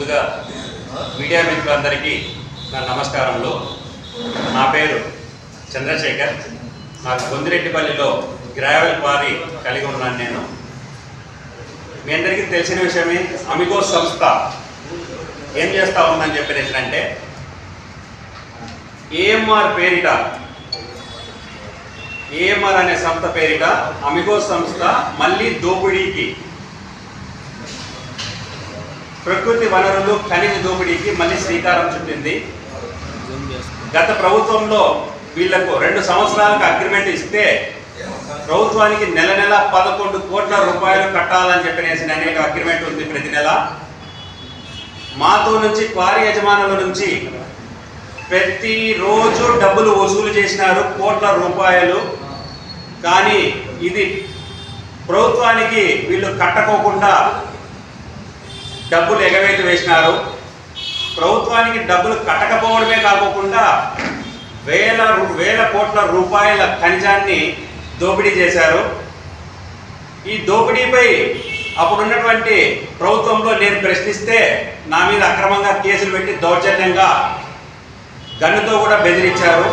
ముందుగా మీడియా మిత్రులందరికీ నా నమస్కారంలో నా పేరు చంద్రశేఖర్. నాకు గొందిరెడ్డిపల్లిలో గ్రావెల్ క్వారీ కలిగి ఉన్నాను నేను. మీ అందరికీ తెలిసిన విషయమే అమిగో సంస్థ ఏం చేస్తా ఉందని చెప్పేసి ఏఎంఆర్ పేరిట ఏఎంఆర్ అనే సంస్థ పేరిట అమిగో సంస్థ మళ్ళీ దోపిడీకి ప్రకృతి వనరులు ఖనిజ దోపిడీకి మళ్ళీ శ్రీకారం చుట్టింది. గత ప్రభుత్వంలో వీళ్ళకు రెండు సంవత్సరాలకు అగ్రిమెంట్ ఇస్తే ప్రభుత్వానికి నెల నెల పదకొండు కోట్ల రూపాయలు కట్టాలని చెప్పినేసి అనేక అగ్రిమెంట్ ఉంది ప్రతి నెల. మాతో నుంచి క్వారీ యజమానుల నుంచి ప్రతిరోజు డబ్బులు వసూలు చేసినారు కోట్ల రూపాయలు. కానీ ఇది ప్రభుత్వానికి వీళ్ళు కట్టకోకుండా డబ్బులు ఎగవేత వేసినారు. ప్రభుత్వానికి డబ్బులు కట్టకపోవడమే కాకుండా వేల వేల కోట్ల రూపాయల ఖనిజాన్ని దోపిడీ చేశారు. ఈ దోపిడీపై అప్పుడున్నటువంటి ప్రభుత్వంలో నేను ప్రశ్నిస్తే నా మీద అక్రమంగా కేసులు పెట్టి దౌర్జన్యంగా గన్నుతో కూడా బెదిరించారు.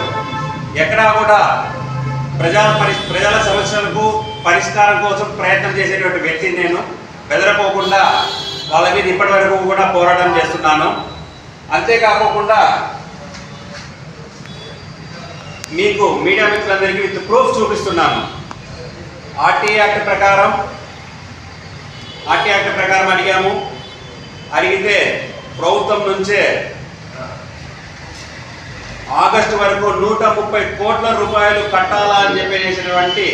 ఎక్కడా కూడా ప్రజా పరి ప్రజల సమస్యలకు పరిష్కారం కోసం ప్రయత్నం చేసేటువంటి వ్యక్తిని నేను బెదరపోకుండా వాళ్ళ మీద ఇప్పటి వరకు కూడా పోరాటం చేస్తున్నాను. అంతేకాకుండా మీకు మీడియా మిత్రులందరికీ విత్ ప్రూఫ్ చూపిస్తున్నాను. ఆర్టీ యాక్ట్ ప్రకారం ఆర్టీ యాక్ట్ ప్రకారం అడిగాము. అడిగితే ప్రభుత్వం నుంచే ఆగస్టు వరకు నూట ముప్పై కోట్ల రూపాయలు కట్టాలా అని చెప్పేసినటువంటి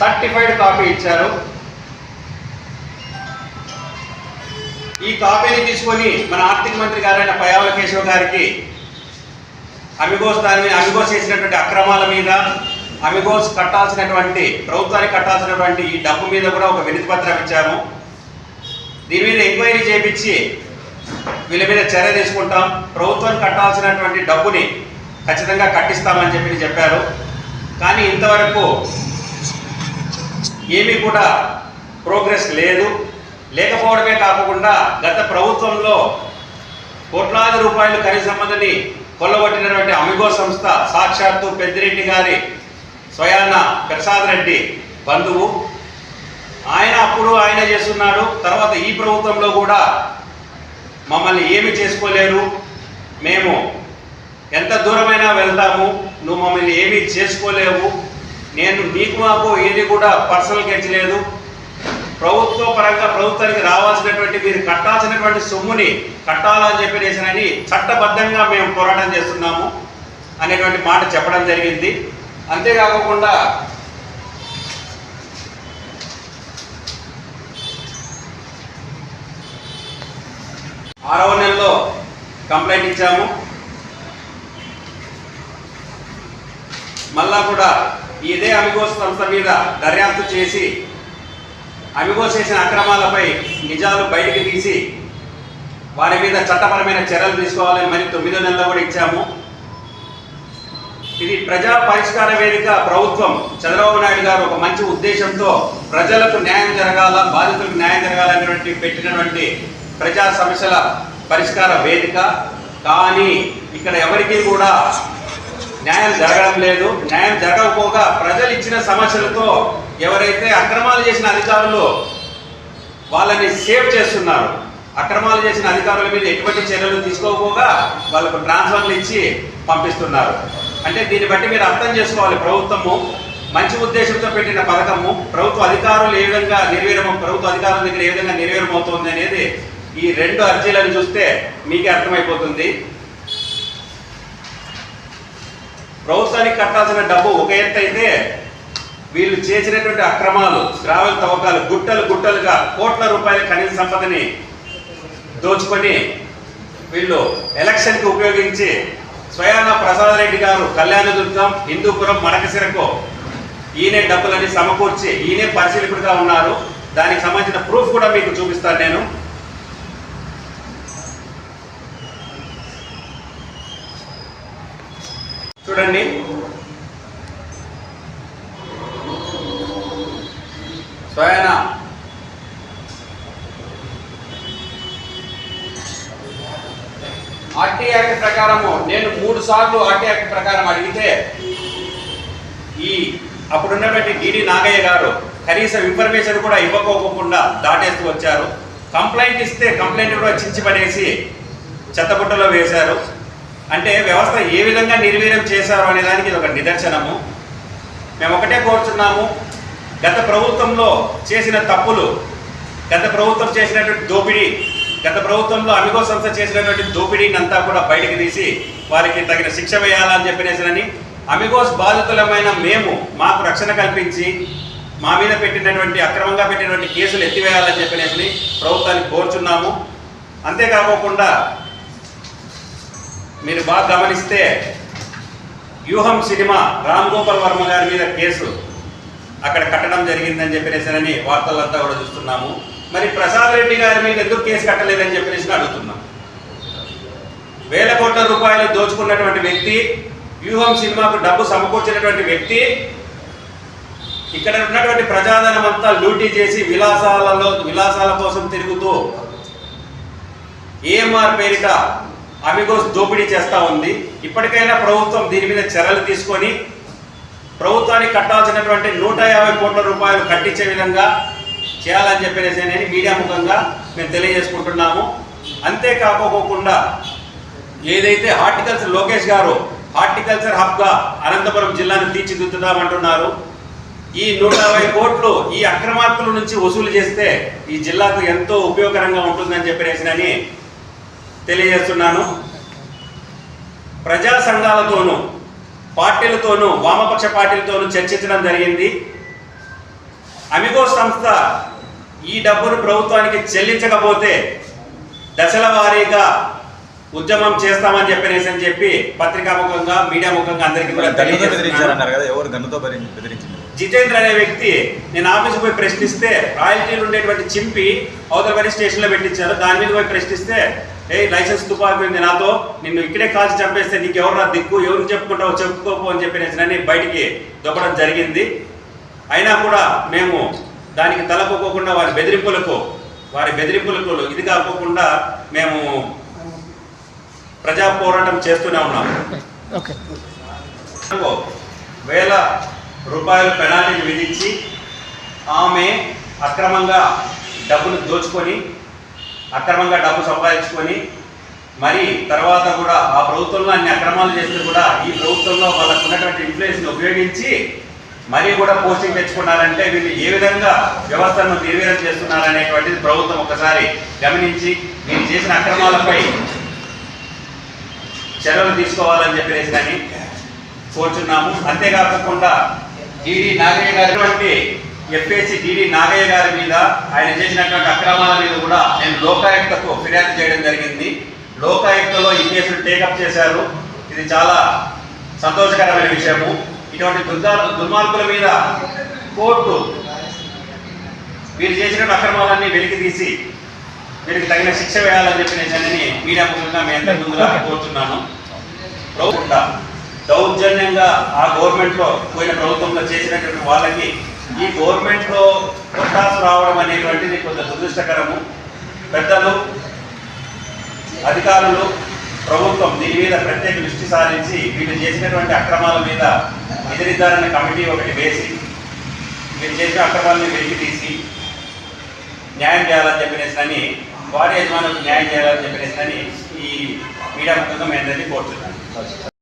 సర్టిఫైడ్ కాపీ ఇచ్చారు. ఈ కాపీని తీసుకొని మన ఆర్థిక మంత్రి గారైన పయాల కేశవ్ గారికి అమిగోస్ దాని మీద అమిగోస్ చేసినటువంటి అక్రమాల మీద అమిగోస్ కట్టాల్సినటువంటి ప్రభుత్వానికి కట్టాల్సినటువంటి ఈ డబ్బు మీద కూడా ఒక వినతి పత్రం ఇచ్చాము. దీని మీద ఎంక్వైరీ చేపించి వీళ్ళ మీద చర్య తీసుకుంటాం. ప్రభుత్వానికి కట్టాల్సినటువంటి డబ్బుని ఖచ్చితంగా కట్టిస్తామని చెప్పి చెప్పారు. కానీ ఇంతవరకు ఏమీ కూడా ప్రోగ్రెస్ లేదు. లేకపోవడమే కాకుండా గత ప్రభుత్వంలో కోట్లాది రూపాయలు ఖరీదు సంబంధిని కొల్లగొట్టినటువంటి అమిగో సంస్థ సాక్షాత్తు పెద్దిరెడ్డి గారి స్వయాన ప్రసాద్ రెడ్డి బంధువు. ఆయన అప్పుడు ఆయన చేస్తున్నాడు. తర్వాత ఈ ప్రభుత్వంలో కూడా మమ్మల్ని ఏమి చేసుకోలేరు. మేము ఎంత దూరమైనా వెళ్తాము. నువ్వు మమ్మల్ని ఏమీ చేసుకోలేవు. నేను నీకు మాకు ఏది కూడా పర్సనల్ గెచ్చలేదు ప్రభుత్వ పరంగా ప్రభుత్వానికి రావాల్సినటువంటి మీరు కట్టాల్సినటువంటి సొమ్ముని కట్టాలని చెప్పేసినని చట్టబద్ధంగా మేము పోరాటం చేస్తున్నాము అనేటువంటి మాట చెప్పడం జరిగింది. అంతేకాకుండా ఆరవ నెలలో కంప్లైంట్ ఇచ్చాము. మళ్ళా కూడా ఇదే అమిగోస్ సంస్థ మీద దర్యాప్తు చేసి అమిగో చేసిన అక్రమాలపై నిజాలు బయటికి తీసి వారి మీద చట్టపరమైన చర్యలు తీసుకోవాలని మరి తొమ్మిదో నెలలో కూడా ఇచ్చాము. ఇది ప్రజా పరిష్కార వేదిక ప్రభుత్వం చంద్రబాబు నాయుడు గారు ఒక మంచి ఉద్దేశంతో ప్రజలకు న్యాయం జరగాల బాధితులకు న్యాయం జరగాలనేటువంటి పెట్టినటువంటి ప్రజా సమస్యల పరిష్కార వేదిక. కానీ ఇక్కడ ఎవరికీ కూడా న్యాయం జరగడం లేదు. న్యాయం జరగ ప్రజలు ఇచ్చిన సమస్యలతో ఎవరైతే అక్రమాలు చేసిన అధికారులు వాళ్ళని సేవ్ చేస్తున్నారు అక్రమాలు చేసిన అధికారుల మీద ఎటువంటి చర్యలు తీసుకోకపోగా వాళ్ళకు ట్రాన్స్ఫర్లు ఇచ్చి పంపిస్తున్నారు. అంటే దీన్ని బట్టి మీరు అర్థం చేసుకోవాలి. ప్రభుత్వము మంచి ఉద్దేశంతో పెట్టిన పథకము ప్రభుత్వ అధికారులు ఏ విధంగా నిర్వీర్యం ప్రభుత్వ అధికారుల దగ్గర ఏ విధంగా నిర్వీర్యం అవుతుంది అనేది ఈ రెండు అర్జీలను చూస్తే మీకే అర్థమైపోతుంది. ప్రభుత్వానికి కట్టాల్సిన డబ్బు ఒక ఎత్తు అయితే వీళ్ళు చేసినటువంటి అక్రమాలు గ్రావెల్ తవ్వకాలు గుట్టలు గుట్టలుగా కోట్ల రూపాయల ఖనిజ సంపదని దోచుకొని వీళ్ళు ఎలక్షన్కి ఉపయోగించి స్వయాన ప్రసాద్ రెడ్డి గారు కళ్యాణదుర్గం హిందూపురం మడకసిరకు ఈయనే డబ్బులని సమకూర్చి ఈయనే పరిశీలకుడిగా ఉన్నారు. దానికి సంబంధించిన ప్రూఫ్ కూడా మీకు చూపిస్తాను నేను. చూడండి. స్వయాన. ప్రకారము నేను మూడు సార్లు ఆర్టీ యాక్ట్ ప్రకారం అడిగితే ఈ అప్పుడున్నటువంటి డిడి నాగయ్య గారు కనీసం ఇన్ఫర్మేషన్ కూడా ఇవ్వకోకుండా దాటేస్తూ వచ్చారు. కంప్లైంట్ ఇస్తే కంప్లైంట్ కూడా చించిపడేసి చెత్తబుట్టలో వేశారు. అంటే వ్యవస్థ ఏ విధంగా నిర్వీర్యం చేశారు అనే దానికి ఇది ఒక నిదర్శనము. మేము ఒకటే కోరుచున్నాము గత ప్రభుత్వంలో చేసిన తప్పులు గత ప్రభుత్వం చేసినటువంటి దోపిడీ గత ప్రభుత్వంలో అమిగో సంస్థ చేసినటువంటి దోపిడీని అంతా కూడా బయటకు తీసి వారికి తగిన శిక్ష వేయాలని చెప్పినేసినని అమిగోస్ బాధితులమైన మేము మాకు రక్షణ కల్పించి మా మీద పెట్టినటువంటి అక్రమంగా పెట్టినటువంటి కేసులు ఎత్తివేయాలని చెప్పినేసి ప్రభుత్వాన్ని కోరుచున్నాము. అంతేకాకోకుండా మీరు బాగా గమనిస్తే వ్యూహం సినిమా రామ్ గోపాల్ వర్మ గారి మీద కేసు. అక్కడ కట్టడం జరిగిందని చెప్పినేసనని వార్తలంతా కూడా చూస్తున్నాము. మరి ప్రసాద్ రెడ్డి గారి మీద ఎందుకు కేసు కట్టలేదని చెప్పినేసి అడుగుతున్నాం. వేల కోట్ల రూపాయలు దోచుకున్నటువంటి వ్యక్తి వ్యూహం సినిమాకు డబ్బు సమకూర్చినటువంటి వ్యక్తి ఇక్కడ ఉన్నటువంటి ప్రజాధనం అంతా లూటీ చేసి విలాసాలలో విలాసాల కోసం తిరుగుతూ ఏఎంఆర్ పేరిట అమిగోస్ దోపిడీ చేస్తూ ఉంది. ఇప్పటికైనా ప్రభుత్వం దీని మీద చర్యలు తీసుకొని ప్రభుత్వానికి కట్టాల్సినటువంటి నూట యాభై కోట్ల రూపాయలు కట్టించే విధంగా చేయాలని చెప్పేసి నేను మీడియా ముఖంగా మేము తెలియజేసుకుంటున్నాము. అంతేకాకోకుండా ఏదైతే హార్టికల్చర్ లోకేష్ గారు హార్టికల్చర్ హబ్గా అనంతపురం జిల్లాను తీర్చిదిద్దుతామంటున్నారు ఈ నూట యాభై కోట్లు ఈ అక్రమార్కుల నుంచి వసూలు చేస్తే ఈ జిల్లాకు ఎంతో ఉపయోగకరంగా ఉంటుందని చెప్పేసి తెలియజేస్తున్నాను. ప్రజా సంఘాలతోనూ పార్టీలతోనూ వామపక్ష పార్టీలతోనూ చర్చించడం జరిగింది. అమిగో సంస్థ ఈ డబ్బును ప్రభుత్వానికి చెల్లించకపోతే దశల వారీగా ఉద్యమం చేస్తామని చెప్పనేసి అని చెప్పి పత్రికాముఖంగా మీడియా ముఖంగా అందరికీ కూడా జితేంద్ర అనే వ్యక్తి నేను ఆఫీస్ పోయి ప్రశ్నిస్తే రాయల్టీలు ఉండేటువంటి చింపి అవతల పని స్టేషన్లో పెట్టించారు. దాని మీద పోయి ప్రశ్నిస్తే ఏ లైసెన్స్ తుపాకి నాతో? నిన్ను ఇక్కడే కాల్చి చంపేస్తే నీకు ఎవరు దిక్కు? ఎవరిని చెప్పుకుంటావు చెప్పుకోపో అని చెప్పి బయటికి దొబ్బడం జరిగింది. అయినా కూడా మేము దానికి తలపోకోకుండా వారి బెదిరింపులకు వారి బెదిరింపులకు ఇది కాకోకుండా మేము ప్రజా పోరాటం చేస్తూనే ఉన్నాం. ఓకే. వేల రూపాయల పెనాల్టీని విధించి ఆమె అక్రమంగా డబ్బును దోచుకొని అక్రమంగా డబ్బు సంపాదించుకొని మరి తర్వాత కూడా ఆ ప్రభుత్వంలో అన్ని అక్రమాలు చేస్తే కూడా ఈ ప్రభుత్వంలో వాళ్ళకు ఉన్నటువంటి ఇన్ఫ్లుయెన్స్ని ఉపయోగించి మరీ కూడా పోస్టింగ్ తెచ్చుకున్నారంటే వీళ్ళు ఏ విధంగా వ్యవస్థను నిర్వీర్యం చేస్తున్నారనేటువంటిది ప్రభుత్వం ఒకసారి గమనించి మీరు చేసిన అక్రమాలపై చర్యలు తీసుకోవాలని చెప్పేసి కానీ కోరుచున్నాము. అంతేకాకుండా డిడి నాగయ్య గారు ఎఫ్ఏసి డిడి నాగయ్య గారి మీద ఆయన చేసినటువంటి అక్రమాల మీద కూడా నేను లోకాయుక్తకు ఫిర్యాదు చేయడం జరిగింది. లోకాయుక్తలో ఈ కేసులు టేకప్ చేశారు. ఇది చాలా సంతోషకరమైన విషయము. ఇటువంటి దుర్గా దుర్మార్గుల మీద కోర్టు వీరు చేసిన అక్రమాలన్నీ వెలికి తీసి వీరికి తగిన శిక్ష వేయాలని చెప్పి నేను మీడియా ముఖ్యంగా మీ అందరి ముందుగా కోరుతున్నాను ప్రభుత్వ దౌర్జన్యంగా ఆ గవర్నమెంట్లో పోయిన ప్రభుత్వంలో చేసినటువంటి వాళ్ళకి ఈ గవర్నమెంట్లో కొట్టాసు రావడం అనేటువంటిది కొంత దురదృష్టకరము. పెద్దలు అధికారులు ప్రభుత్వం దీని మీద ప్రత్యేక దృష్టి సారించి వీళ్ళు చేసినటువంటి అక్రమాల మీద నిధి నిర్ధారణ కమిటీ ఒకటి వేసి వీళ్ళు చేసిన అక్రమాలని వెలికి తీసి న్యాయం చేయాలని చెప్పినేసి అని వారి యజమానులకు న్యాయం చేయాలని చెప్పినేసి అని ఈ మీడియా ముఖ్యంగా మేము కోరుతున్నాను.